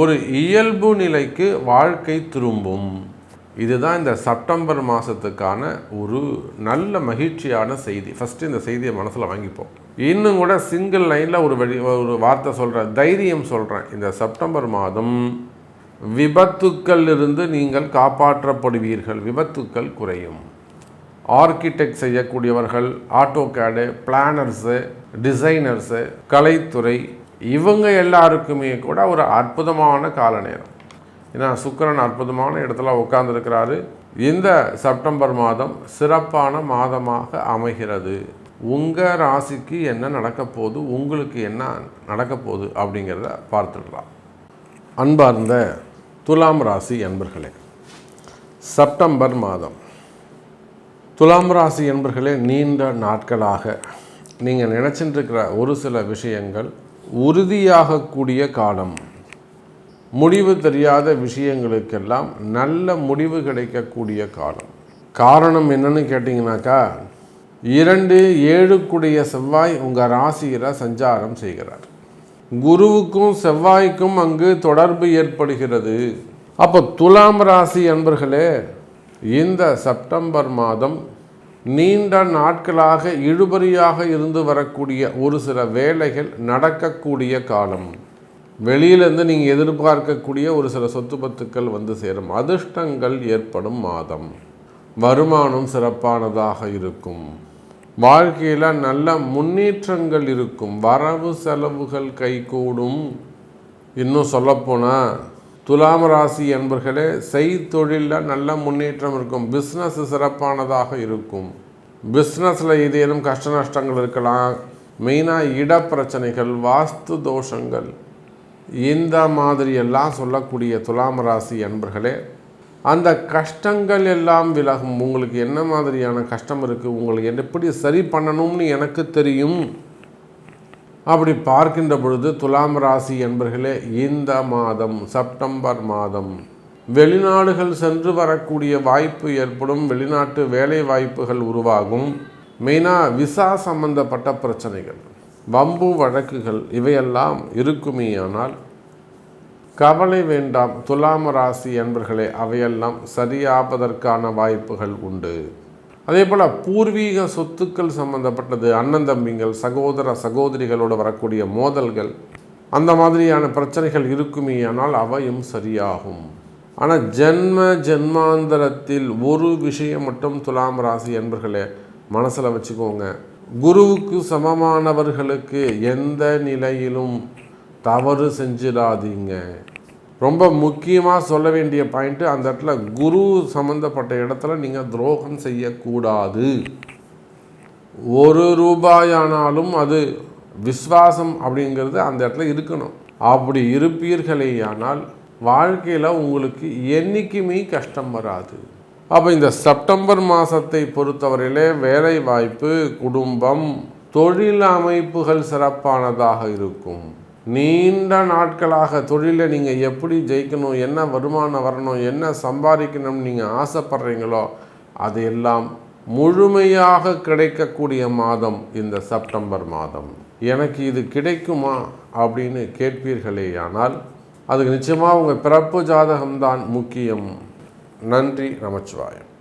ஒரு இயல்பு நிலைக்கு வாழ்க்கை திரும்பும். இதுதான் இந்த செப்டம்பர் மாதத்துக்கான ஒரு நல்ல மகிழ்ச்சியான செய்தி. ஃபஸ்ட்டு இந்த செய்தியை மனசில் வாங்கிப்போம். இன்னும் கூட சிங்கிள் லைனில் ஒரு வழி ஒரு வார்த்தை சொல்கிறேன் தைரியம் சொல்கிறேன் இந்த செப்டம்பர் மாதம் விபத்துக்கள் இருந்து நீங்கள் காப்பாற்றப்படுவீர்கள். விபத்துக்கள் குறையும். ஆர்கிடெக்ட் செய்யக்கூடியவர்கள் ஆட்டோ கேடு பிளானர்ஸு டிசைனர்ஸு கலைத்துறை இவங்க எல்லாருக்குமே கூட ஒரு அற்புதமான கால நேரம் ஏன்னா சுக்கிரன் அற்புதமான இடத்துல உட்கார்ந்துருக்கிறாரு. இந்த செப்டம்பர் மாதம் சிறப்பான மாதமாக அமைகிறது. உங்கள் ராசிக்கு என்ன நடக்க போகுது? உங்களுக்கு என்ன நடக்க போகுது? அப்படிங்கிறத பார்த்துடலாம். அன்பார்ந்த துலாம் ராசி என்பர்களே செப்டம்பர் மாதம். துலாம் ராசி என்பர்களே நீண்ட நாட்களாக நீங்கள் நினச்சிட்டு இருக்கிற ஒரு சில விஷயங்கள் உறுதியாகக்கூடிய காலம். முடிவு தெரியாத விஷயங்களுக்கெல்லாம் நல்ல முடிவு கிடைக்கக்கூடிய காலம். காரணம் என்னன்னு கேட்டிங்கனாக்கா இரண்டு ஏழுக்குடைய செவ்வாய் உங்கள் ராசியில் சஞ்சாரம் செய்கிறார். குருவுக்கும் செவ்வாய்க்கும் அங்கு தொடர்பு ஏற்படுகிறது. அப்போ துலாம் ராசி அன்பர்களே இந்த செப்டம்பர் மாதம் நீண்ட நாட்களாக இழுபறியாக இருந்து வரக்கூடிய ஒரு சில வேலைகள் நடக்கக்கூடிய காலம். வெளியிலேருந்து நீங்கள் எதிர்பார்க்கக்கூடிய ஒரு சில சொத்து பத்துக்கள் வந்து சேரும். அதிர்ஷ்டங்கள் ஏற்படும் மாதம். வருமானம் சிறப்பானதாக இருக்கும். வாழ்க்கையில் நல்ல முன்னேற்றங்கள் இருக்கும். வரவு செலவுகள் கைகூடும். இன்னும் சொல்லப்போனால் துலாம் ராசி என்பர்களே செய்தொழிலில் நல்ல முன்னேற்றம் இருக்கும். பிஸ்னஸ் சிறப்பானதாக இருக்கும். பிஸ்னஸில் ஏதேனும் கஷ்ட நஷ்டங்கள் இருக்கலாம். மெயினாக இடப்பிரச்சனைகள் வாஸ்து தோஷங்கள். இந்த மாதிரி எல்லாம் சொல்லக்கூடிய துலாம் ராசி என்பர்களே அந்த கஷ்டங்கள் எல்லாம் விலகும். உங்களுக்கு என்ன மாதிரியான கஷ்டம் இருக்குது உங்களுக்கு எப்படி சரி பண்ணணும்னு எனக்கு தெரியும். அப்படி பார்க்கின்ற பொழுது துலாம் ராசி என்பர்களே இந்த மாதம் செப்டம்பர் மாதம் வெளிநாடுகள் சென்று வரக்கூடிய வாய்ப்பு ஏற்படும் வெளிநாட்டு வேலை வாய்ப்புகள் உருவாகும். மெயினாக விசா சம்பந்தப்பட்ட பிரச்சனைகள் வம்பு வழக்குகள் இவையெல்லாம் இருக்குமேயானால் கவலை வேண்டாம். துலாம ராசி என்பர்களே அவையெல்லாம் சரியாவதற்கான வாய்ப்புகள் உண்டு. அதே போல் பூர்வீக சொத்துக்கள் சம்பந்தப்பட்டது அண்ணன் தம்பிங்கள் சகோதர சகோதரிகளோடு வரக்கூடிய மோதல்கள் அந்த மாதிரியான பிரச்சனைகள் இருக்குமேயானால் அவையும் சரியாகும். ஆனால் ஜென்ம ஜென்மாந்தரத்தில் ஒரு விஷயம் மட்டும் துலாம் ராசி என்பர்களே மனசில் வச்சுக்கோங்க. குருவுக்கு சமமானவர்களுக்கு எந்த நிலையிலும் தவறு செஞ்சிடாதீங்க. ரொம்ப முக்கியமாக சொல்ல வேண்டிய பாயிண்ட்டு அந்த இடத்துல குரு சம்மந்தப்பட்ட இடத்துல நீங்கள் துரோகம் செய்யக்கூடாது. ஒரு ரூபாயானாலும் அது விஸ்வாசம் அப்படிங்கிறது அந்த இடத்துல இருக்கணும். அப்படி இருப்பீர்களேயானால் வாழ்க்கையில் உங்களுக்கு என்றைக்குமே கஷ்டம் வராது. அப்போ இந்த செப்டம்பர் மாதத்தை பொறுத்தவரையிலே வேலை வாய்ப்பு குடும்பம் தொழில் அமைப்புகள் சிறப்பானதாக இருக்கும். நீண்ட நாட்களாக தொழிலை நீங்கள் எப்படி ஜெயிக்கணும் என்ன வருமானம் வரணும் என்ன சம்பாதிக்கணும் நீங்கள் ஆசைப்படுறீங்களோ அதையெல்லாம் முழுமையாக கிடைக்கக்கூடிய மாதம் இந்த செப்டம்பர் மாதம். எனக்கு இது கிடைக்குமா அப்படின்னு கேட்பீர்களேயானால் அதுக்கு நிச்சயமாக உங்கள் பிறப்பு ஜாதகம்தான் முக்கியம். நன்றி நமச்சிவாயம்.